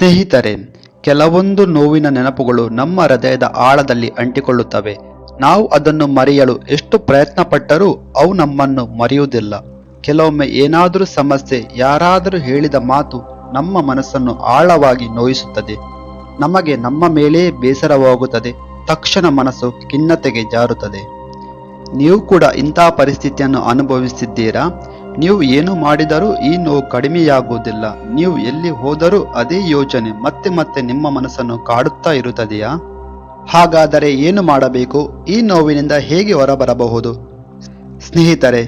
ಸ್ನೇಹಿತರೆ, ಕೆಲವೊಂದು ನೋವಿನ ನೆನಪುಗಳು ನಮ್ಮ ಹೃದಯದ ಆಳದಲ್ಲಿ ಅಂಟಿಕೊಳ್ಳುತ್ತವೆ. ನಾವು ಅದನ್ನು ಮರೆಯಲು ಎಷ್ಟು ಪ್ರಯತ್ನ ಪಟ್ಟರೂ ಅವು ನಮ್ಮನ್ನು ಮರೆಯುವುದಿಲ್ಲ. ಕೆಲವೊಮ್ಮೆ ಏನಾದರೂ ಸಮಸ್ಯೆ, ಯಾರಾದರೂ ಹೇಳಿದ ಮಾತು ನಮ್ಮ ಮನಸ್ಸನ್ನು ಆಳವಾಗಿ ನೋಯಿಸುತ್ತದೆ. ನಮಗೆ ನಮ್ಮ ಮೇಲೇ ಬೇಸರವಾಗುತ್ತದೆ. ತಕ್ಷಣ ಮನಸ್ಸು ಖಿನ್ನತೆಗೆ ಜಾರುತ್ತದೆ. ನೀವು ಕೂಡ ಇಂತಹ ಪರಿಸ್ಥಿತಿಯನ್ನು ಅನುಭವಿಸಿದ್ದೀರಾ? ನೀವು ಏನು ಮಾಡಿದರೂ ಈ ನೋವು ಕಡಿಮೆಯಾಗುವುದಿಲ್ಲ. ನೀವು ಎಲ್ಲಿ ಹೋದರೂ ಅದೇ ಯೋಚನೆ, ಮತ್ತೆ ಮತ್ತೆ ನಿಮ್ಮ ಮನಸ್ಸನ್ನು ಕಾಡುತ್ತಾ ಇರುತ್ತದೆಯಾ? ಹಾಗಾದರೆ ಏನು ಮಾಡಬೇಕು? ಈ ನೋವಿನಿಂದ ಹೇಗೆ ಹೊರಬರಬಹುದು? ಸ್ನೇಹಿತರೆ,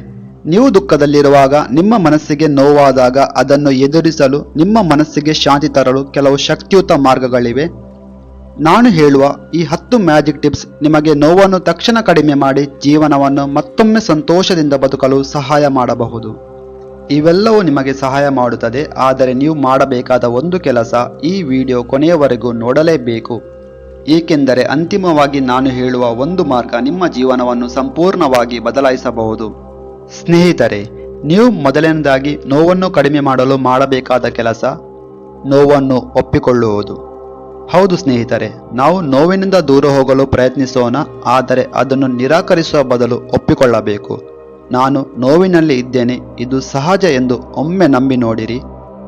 ನೀವು ದುಃಖದಲ್ಲಿರುವಾಗ ನಿಮ್ಮ ಮನಸ್ಸಿಗೆ ನೋವಾದಾಗ ಅದನ್ನು ಎದುರಿಸಲು ನಿಮ್ಮ ಮನಸ್ಸಿಗೆ ಶಾಂತಿ ತರಲು ಕೆಲವು ಶಕ್ತಿಯುತ ಮಾರ್ಗಗಳಿವೆ. ನಾನು ಹೇಳುವ ಈ ಹತ್ತು ಮ್ಯಾಜಿಕ್ ಟಿಪ್ಸ್ ನಿಮಗೆ ನೋವನ್ನು ತಕ್ಷಣ ಕಡಿಮೆ ಮಾಡಿ ಜೀವನವನ್ನು ಮತ್ತೊಮ್ಮೆ ಸಂತೋಷದಿಂದ ಬದುಕಲು ಸಹಾಯ ಮಾಡಬಹುದು. ಇವೆಲ್ಲವೂ ನಿಮಗೆ ಸಹಾಯ ಮಾಡುತ್ತದೆ, ಆದರೆ ನೀವು ಮಾಡಬೇಕಾದ ಒಂದು ಕೆಲಸ ಈ ವಿಡಿಯೋ ಕೊನೆಯವರೆಗೂ ನೋಡಲೇಬೇಕು. ಏಕೆಂದರೆ ಅಂತಿಮವಾಗಿ ನಾನು ಹೇಳುವ ಒಂದು ಮಾರ್ಗ ನಿಮ್ಮ ಜೀವನವನ್ನು ಸಂಪೂರ್ಣವಾಗಿ ಬದಲಾಯಿಸಬಹುದು. ಸ್ನೇಹಿತರೆ, ನೀವು ಮೊದಲನೇದಾಗಿ ನೋವನ್ನು ಕಡಿಮೆ ಮಾಡಲು ಮಾಡಬೇಕಾದ ಕೆಲಸ ನೋವನ್ನು ಒಪ್ಪಿಕೊಳ್ಳುವುದು. ಹೌದು ಸ್ನೇಹಿತರೆ, ನಾವು ನೋವಿನಿಂದ ದೂರ ಹೋಗಲು ಪ್ರಯತ್ನಿಸೋಣ, ಆದರೆ ಅದನ್ನು ನಿರಾಕರಿಸುವ ಬದಲು ಒಪ್ಪಿಕೊಳ್ಳಬೇಕು. ನಾನು ನೋವಿನಲ್ಲಿ ಇದ್ದೇನೆ, ಇದು ಸಹಜ ಎಂದು ಒಮ್ಮೆ ನಂಬಿ ನೋಡಿರಿ.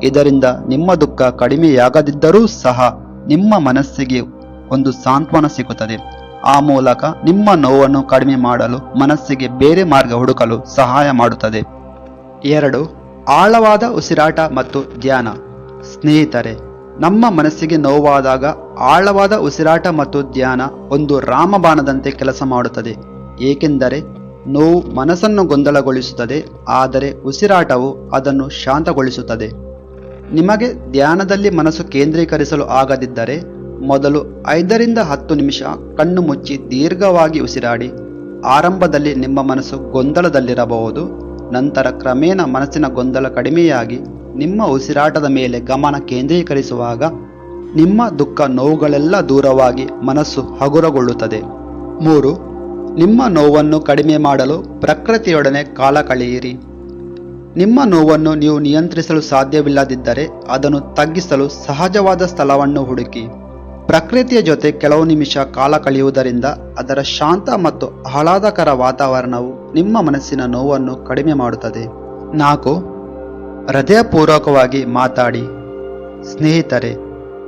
ಇದರಿಂದ ನಿಮ್ಮ ದುಃಖ ಕಡಿಮೆಯಾಗದಿದ್ದರೂ ಸಹ ನಿಮ್ಮ ಮನಸ್ಸಿಗೆ ಒಂದು ಸಾಂತ್ವನ ಸಿಗುತ್ತದೆ. ಆ ಮೂಲಕ ನಿಮ್ಮ ನೋವನ್ನು ಕಡಿಮೆ ಮಾಡಲು ಮನಸ್ಸಿಗೆ ಬೇರೆ ಮಾರ್ಗ ಹುಡುಕಲು ಸಹಾಯ ಮಾಡುತ್ತದೆ. ಎರಡು, ಆಳವಾದ ಉಸಿರಾಟ ಮತ್ತು ಧ್ಯಾನ. ಸ್ನೇಹಿತರೆ, ನಮ್ಮ ಮನಸ್ಸಿಗೆ ನೋವಾದಾಗ ಆಳವಾದ ಉಸಿರಾಟ ಮತ್ತು ಧ್ಯಾನ ಒಂದು ರಾಮಬಾಣದಂತೆ ಕೆಲಸ ಮಾಡುತ್ತದೆ. ಏಕೆಂದರೆ ನೋವು ಮನಸ್ಸನ್ನು ಗೊಂದಲಗೊಳಿಸುತ್ತದೆ, ಆದರೆ ಉಸಿರಾಟವು ಅದನ್ನು ಶಾಂತಗೊಳಿಸುತ್ತದೆ. ನಿಮಗೆ ಧ್ಯಾನದಲ್ಲಿ ಮನಸ್ಸು ಕೇಂದ್ರೀಕರಿಸಲು ಆಗದಿದ್ದರೆ, ಮೊದಲು ಐದರಿಂದ ಹತ್ತು ನಿಮಿಷ ಕಣ್ಣು ಮುಚ್ಚಿ ದೀರ್ಘವಾಗಿ ಉಸಿರಾಡಿ. ಆರಂಭದಲ್ಲಿ ನಿಮ್ಮ ಮನಸ್ಸು ಗೊಂದಲದಲ್ಲಿರಬಹುದು, ನಂತರ ಕ್ರಮೇಣ ಮನಸ್ಸಿನ ಗೊಂದಲ ಕಡಿಮೆಯಾಗಿ ನಿಮ್ಮ ಉಸಿರಾಟದ ಮೇಲೆ ಗಮನ ಕೇಂದ್ರೀಕರಿಸುವಾಗ ನಿಮ್ಮ ದುಃಖ ನೋವುಗಳೆಲ್ಲ ದೂರವಾಗಿ ಮನಸ್ಸು ಹಗುರಗೊಳ್ಳುತ್ತದೆ. ಮೂರು ನಿಮ್ಮ ನೋವನ್ನು ಕಡಿಮೆ ಮಾಡಲು ಪ್ರಕೃತಿಯೊಡನೆ ಕಾಲ ಕಳೆಯಿರಿ. ನಿಮ್ಮ ನೋವನ್ನು ನೀವು ನಿಯಂತ್ರಿಸಲು ಸಾಧ್ಯವಿಲ್ಲದಿದ್ದರೆ ಅದನ್ನು ತಗ್ಗಿಸಲು ಸಹಜವಾದ ಸ್ಥಳವನ್ನು ಹುಡುಕಿ. ಪ್ರಕೃತಿಯ ಜೊತೆ ಕೆಲವು ನಿಮಿಷ ಕಾಲ ಕಳೆಯುವುದರಿಂದ ಅದರ ಶಾಂತ ಮತ್ತು ಆಹ್ಲಾದಕರ ವಾತಾವರಣವು ನಿಮ್ಮ ಮನಸ್ಸಿನ ನೋವನ್ನು ಕಡಿಮೆ ಮಾಡುತ್ತದೆ. ನಾಲ್ಕು, ಹೃದಯಪೂರ್ವಕವಾಗಿ ಮಾತಾಡಿ. ಸ್ನೇಹಿತರೆ,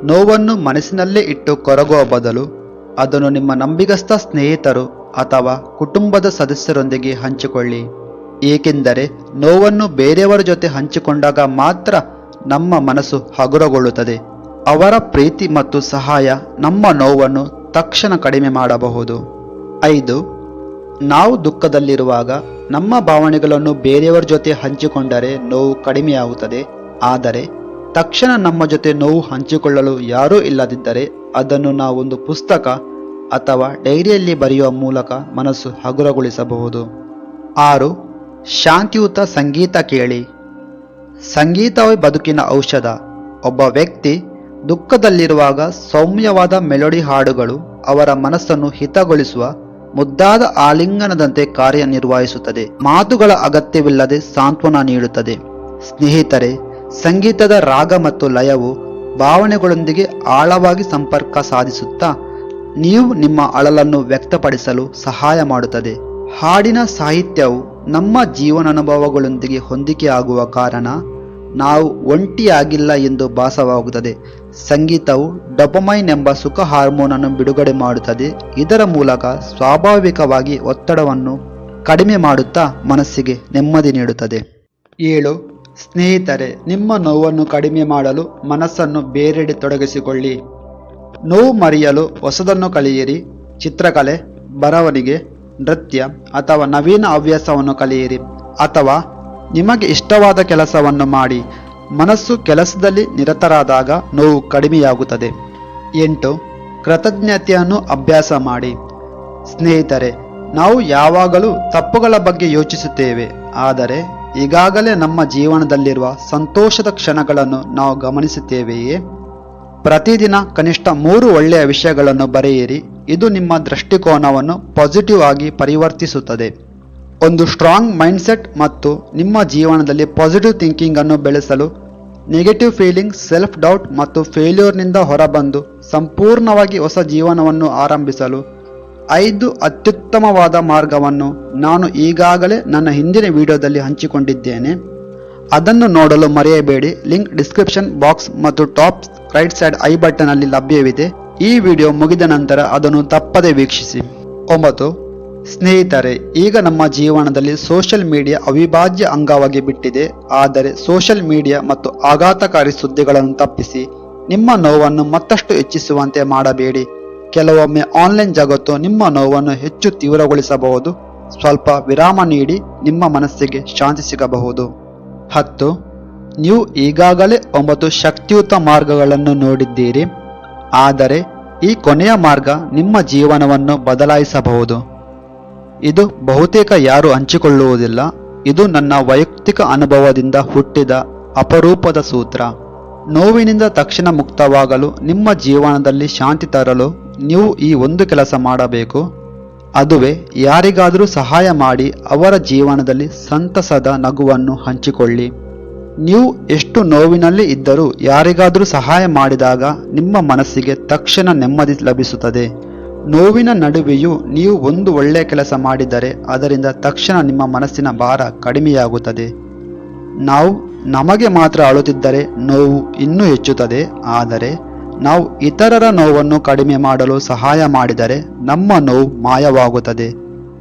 ನೋವನ್ನು ಮನಸ್ಸಿನಲ್ಲೇ ಇಟ್ಟು ಕೊರಗುವ ಬದಲು ಅದನ್ನು ನಿಮ್ಮ ನಂಬಿಗಸ್ತ ಸ್ನೇಹಿತರು ಅಥವಾ ಕುಟುಂಬದ ಸದಸ್ಯರೊಂದಿಗೆ ಹಂಚಿಕೊಳ್ಳಿ. ಏಕೆಂದರೆ ನೋವನ್ನು ಬೇರೆಯವರ ಜೊತೆ ಹಂಚಿಕೊಂಡಾಗ ಮಾತ್ರ ನಮ್ಮ ಮನಸ್ಸು ಹಗುರಗೊಳ್ಳುತ್ತದೆ. ಅವರ ಪ್ರೀತಿ ಮತ್ತು ಸಹಾಯ ನಮ್ಮ ನೋವನ್ನು ತಕ್ಷಣ ಕಡಿಮೆ ಮಾಡಬಹುದು. ಐದು, ನಾವು ದುಃಖದಲ್ಲಿರುವಾಗ ನಮ್ಮ ಭಾವನೆಗಳನ್ನು ಬೇರೆಯವರ ಜೊತೆ ಹಂಚಿಕೊಂಡರೆ ನೋವು ಕಡಿಮೆಯಾಗುತ್ತದೆ. ಆದರೆ ತಕ್ಷಣ ನಮ್ಮ ಜೊತೆ ನೋವು ಹಂಚಿಕೊಳ್ಳಲು ಯಾರೂ ಇಲ್ಲದಿದ್ದರೆ ಅದನ್ನು ನಾವೊಂದು ಪುಸ್ತಕ ಅಥವಾ ಡೈರಿಯಲ್ಲಿ ಬರೆಯುವ ಮೂಲಕ ಮನಸ್ಸು ಹಗುರಗೊಳಿಸಬಹುದು. ಆರು, ಶಾಂತಿಯುತ ಸಂಗೀತ ಕೇಳಿ. ಸಂಗೀತವೇ ಬದುಕಿನ ಔಷಧ. ಒಬ್ಬ ವ್ಯಕ್ತಿ ದುಃಖದಲ್ಲಿರುವಾಗ ಸೌಮ್ಯವಾದ ಮೆಲೋಡಿ ಹಾಡುಗಳು ಅವರ ಮನಸ್ಸನ್ನು ಹಿತಗೊಳಿಸುವ ಮುದ್ದಾದ ಆಲಿಂಗನದಂತೆ ಕಾರ್ಯನಿರ್ವಹಿಸುತ್ತದೆ. ಮಾತುಗಳ ಅಗತ್ಯವಿಲ್ಲದೆ ಸಾಂತ್ವನ ನೀಡುತ್ತದೆ. ಸ್ನೇಹಿತರೆ, ಸಂಗೀತದ ರಾಗ ಮತ್ತು ಲಯವು ಭಾವನೆಗಳೊಂದಿಗೆ ಆಳವಾಗಿ ಸಂಪರ್ಕ ಸಾಧಿಸುತ್ತಾ ನೀವು ನಿಮ್ಮ ಅಳಲನ್ನು ವ್ಯಕ್ತಪಡಿಸಲು ಸಹಾಯ ಮಾಡುತ್ತದೆ. ಹಾಡಿನ ಸಾಹಿತ್ಯವು ನಮ್ಮ ಜೀವನಾನುಭವಗಳೊಂದಿಗೆ ಹೊಂದಿಕೆಯಾಗುವ ಕಾರಣ ನಾವು ಒಂಟಿಯಾಗಿಲ್ಲ ಎಂದು ಭಾಸವಾಗುತ್ತದೆ. ಸಂಗೀತವು ಡೊಪಮೈನ್ ಎಂಬ ಸುಖ ಹಾರ್ಮೋನನ್ನು ಬಿಡುಗಡೆ ಮಾಡುತ್ತದೆ. ಇದರ ಮೂಲಕ ಸ್ವಾಭಾವಿಕವಾಗಿ ಒತ್ತಡವನ್ನು ಕಡಿಮೆ ಮಾಡುತ್ತಾ ಮನಸ್ಸಿಗೆ ನೆಮ್ಮದಿ ನೀಡುತ್ತದೆ. ಏಳು, ಸ್ನೇಹಿತರೆ, ನಿಮ್ಮ ನೋವನ್ನು ಕಡಿಮೆ ಮಾಡಲು ಮನಸ್ಸನ್ನು ಬೇರೆಡೆ ತೊಡಗಿಸಿಕೊಳ್ಳಿ. ನೋವು ಮರೆಯಲು ಹೊಸದನ್ನು ಕಲಿಯಿರಿ. ಚಿತ್ರಕಲೆ, ಬರವಣಿಗೆ, ನೃತ್ಯ ಅಥವಾ ನವೀನ ಹವ್ಯಾಸವನ್ನು ಕಲಿಯಿರಿ ಅಥವಾ ನಿಮಗೆ ಇಷ್ಟವಾದ ಕೆಲಸವನ್ನು ಮಾಡಿ. ಮನಸ್ಸು ಕೆಲಸದಲ್ಲಿ ನಿರತರಾದಾಗ ನೋವು ಕಡಿಮೆಯಾಗುತ್ತದೆ. ಎಂಟು, ಕೃತಜ್ಞತೆಯನ್ನು ಅಭ್ಯಾಸ ಮಾಡಿ. ಸ್ನೇಹಿತರೆ, ನಾವು ಯಾವಾಗಲೂ ತಪ್ಪುಗಳ ಬಗ್ಗೆ ಯೋಚಿಸುತ್ತೇವೆ. ಆದರೆ, ಈಗಾಗಲೇ ನಮ್ಮ ಜೀವನದಲ್ಲಿರುವ ಸಂತೋಷದ ಕ್ಷಣಗಳನ್ನು ನಾವು ಗಮನಿಸುತ್ತೇವೆಯೇ? ಪ್ರತಿದಿನ ಕನಿಷ್ಠ ಮೂರು ಒಳ್ಳೆಯ ವಿಷಯಗಳನ್ನು ಬರೆಯಿರಿ. ಇದು ನಿಮ್ಮ ದೃಷ್ಟಿಕೋನವನ್ನು ಪಾಸಿಟಿವ್ ಆಗಿ ಪರಿವರ್ತಿಸುತ್ತದೆ. ಒಂದು ಸ್ಟ್ರಾಂಗ್ ಮೈಂಡ್ಸೆಟ್ ಮತ್ತು ನಿಮ್ಮ ಜೀವನದಲ್ಲಿ ಪಾಸಿಟಿವ್ ಥಿಂಕಿಂಗ್ ಅನ್ನು ಬೆಳೆಸಲು ನೆಗೆಟಿವ್ ಫೀಲಿಂಗ್ ಸೆಲ್ಫ್ ಡೌಟ್ ಮತ್ತು ಫೇಲ್ಯೂರ್ನಿಂದ ಹೊರಬಂದು ಸಂಪೂರ್ಣವಾಗಿ ಹೊಸ ಜೀವನವನ್ನು ಆರಂಭಿಸಲು ಐದು ಅತ್ಯುತ್ತಮವಾದ ಮಾರ್ಗವನ್ನು ನಾನು ಈಗಾಗಲೇ ನನ್ನ ಹಿಂದಿನ ವಿಡಿಯೋದಲ್ಲಿ ಹಂಚಿಕೊಂಡಿದ್ದೇನೆ. ಅದನ್ನು ನೋಡಲು ಮರೆಯಬೇಡಿ. ಲಿಂಕ್ ಡಿಸ್ಕ್ರಿಪ್ಷನ್ ಬಾಕ್ಸ್ ಮತ್ತು top right side I button ಅಲ್ಲಿ ಲಭ್ಯವಿದೆ. ಈ ವಿಡಿಯೋ ಮುಗಿದ ನಂತರ ಅದನ್ನು ತಪ್ಪದೆ ವೀಕ್ಷಿಸಿ. ಒಂಬತ್ತು, ಸ್ನೇಹಿತರೆ, ಈಗ ನಮ್ಮ ಜೀವನದಲ್ಲಿ ಸೋಷಿಯಲ್ ಮೀಡಿಯಾ ಅವಿಭಾಜ್ಯ ಅಂಗವಾಗಿ ಬಿಟ್ಟಿದೆ. ಆದರೆ ಸೋಷಿಯಲ್ ಮೀಡಿಯಾ ಮತ್ತು ಆಘಾತಕಾರಿ ಸುದ್ದಿಗಳನ್ನು ತಪ್ಪಿಸಿ. ನಿಮ್ಮ ನೋವನ್ನು ಮತ್ತಷ್ಟು ಹೆಚ್ಚಿಸುವಂತೆ ಮಾಡಬೇಡಿ. ಕೆಲವೊಮ್ಮೆ ಆನ್ಲೈನ್ ಜಗತ್ತು ನಿಮ್ಮ ನೋವನ್ನು ಹೆಚ್ಚು ತೀವ್ರಗೊಳಿಸಬಹುದು. ಸ್ವಲ್ಪ ವಿರಾಮ ನೀಡಿ ನಿಮ್ಮ ಮನಸ್ಸಿಗೆ ಶಾಂತಿ ಸಿಗಬಹುದು. ಹತ್ತು, ನೀವು ಈಗಾಗಲೇ ಒಂಬತ್ತು ಶಕ್ತಿಯುತ ಮಾರ್ಗಗಳನ್ನು ನೋಡಿದ್ದೀರಿ, ಆದರೆ ಈ ಕೊನೆಯ ಮಾರ್ಗ ನಿಮ್ಮ ಜೀವನವನ್ನು ಬದಲಾಯಿಸಬಹುದು. ಇದು ಬಹುತೇಕ ಯಾರು ಹಂಚಿಕೊಳ್ಳುವುದಿಲ್ಲ, ಇದು ನನ್ನ ವೈಯಕ್ತಿಕ ಅನುಭವದಿಂದ ಹುಟ್ಟಿದ ಅಪರೂಪದ ಸೂತ್ರ. ನೋವಿನಿಂದ ತಕ್ಷಣ ಮುಕ್ತವಾಗಲು ನಿಮ್ಮ ಜೀವನದಲ್ಲಿ ಶಾಂತಿ ತರಲು ನೀವು ಈ ಒಂದು ಕೆಲಸ ಮಾಡಬೇಕು. ಅದುವೇ ಯಾರಿಗಾದರೂ ಸಹಾಯ ಮಾಡಿ ಅವರ ಜೀವನದಲ್ಲಿ ಸಂತಸದ ನಗುವನ್ನು ಹಂಚಿಕೊಳ್ಳಿ. ನೀವು ಎಷ್ಟು ನೋವಿನಲ್ಲಿ ಇದ್ದರೂ ಯಾರಿಗಾದರೂ ಸಹಾಯ ಮಾಡಿದಾಗ ನಿಮ್ಮ ಮನಸ್ಸಿಗೆ ತಕ್ಷಣ ನೆಮ್ಮದಿ ಲಭಿಸುತ್ತದೆ. ನೋವಿನ ನಡುವೆಯೂ ನೀವು ಒಂದು ಒಳ್ಳೆಯ ಕೆಲಸ ಮಾಡಿದರೆ ಅದರಿಂದ ತಕ್ಷಣ ನಿಮ್ಮ ಮನಸ್ಸಿನ ಭಾರ ಕಡಿಮೆಯಾಗುತ್ತದೆ. ನಾವು ನಮಗೆ ಮಾತ್ರ ಅಳುತ್ತಿದ್ದರೆ ನೋವು ಇನ್ನೂ ಹೆಚ್ಚುತ್ತದೆ, ಆದರೆ ನಾವು ಇತರರ ನೋವನ್ನು ಕಡಿಮೆ ಮಾಡಲು ಸಹಾಯ ಮಾಡಿದರೆ ನಮ್ಮ ನೋವು ಮಾಯವಾಗುತ್ತದೆ,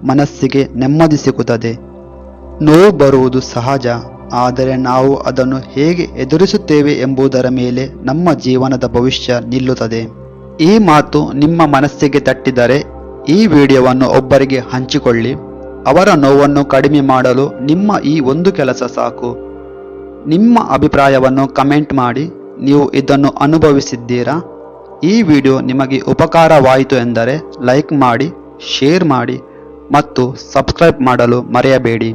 ಮನಸ್ಸಿಗೆ ನೆಮ್ಮದಿ ಸಿಗುತ್ತದೆ. ನೋವು ಬರುವುದು ಸಹಜ, ಆದರೆ ನಾವು ಅದನ್ನು ಹೇಗೆ ಎದುರಿಸುತ್ತೇವೆ ಎಂಬುದರ ಮೇಲೆ ನಮ್ಮ ಜೀವನದ ಭವಿಷ್ಯ ನಿಲ್ಲುತ್ತದೆ. ಈ ಮಾತು ನಿಮ್ಮ ಮನಸ್ಸಿಗೆ ತಟ್ಟಿದರೆ ಈ ವಿಡಿಯೋವನ್ನು ಒಬ್ಬರಿಗೆ ಹಂಚಿಕೊಳ್ಳಿ. ಅವರ ನೋವನ್ನು ಕಡಿಮೆ ಮಾಡಲು ನಿಮ್ಮ ಈ ಒಂದು ಕೆಲಸ ಸಾಕು. ನಿಮ್ಮ ಅಭಿಪ್ರಾಯವನ್ನು ಕಮೆಂಟ್ ಮಾಡಿ. ನೀವು ಇದನ್ನು ಅನುಭವಿಸಿದ್ದೀರಾ? ಈ ವಿಡಿಯೋ ನಿಮಗೆ ಉಪಕಾರವಾಯಿತು ಎಂದರೆ ಲೈಕ್ ಮಾಡಿ, ಶೇರ್ ಮಾಡಿ ಮತ್ತು ಸಬ್ಸ್ಕ್ರೈಬ್ ಮಾಡಲು ಮರೆಯಬೇಡಿ.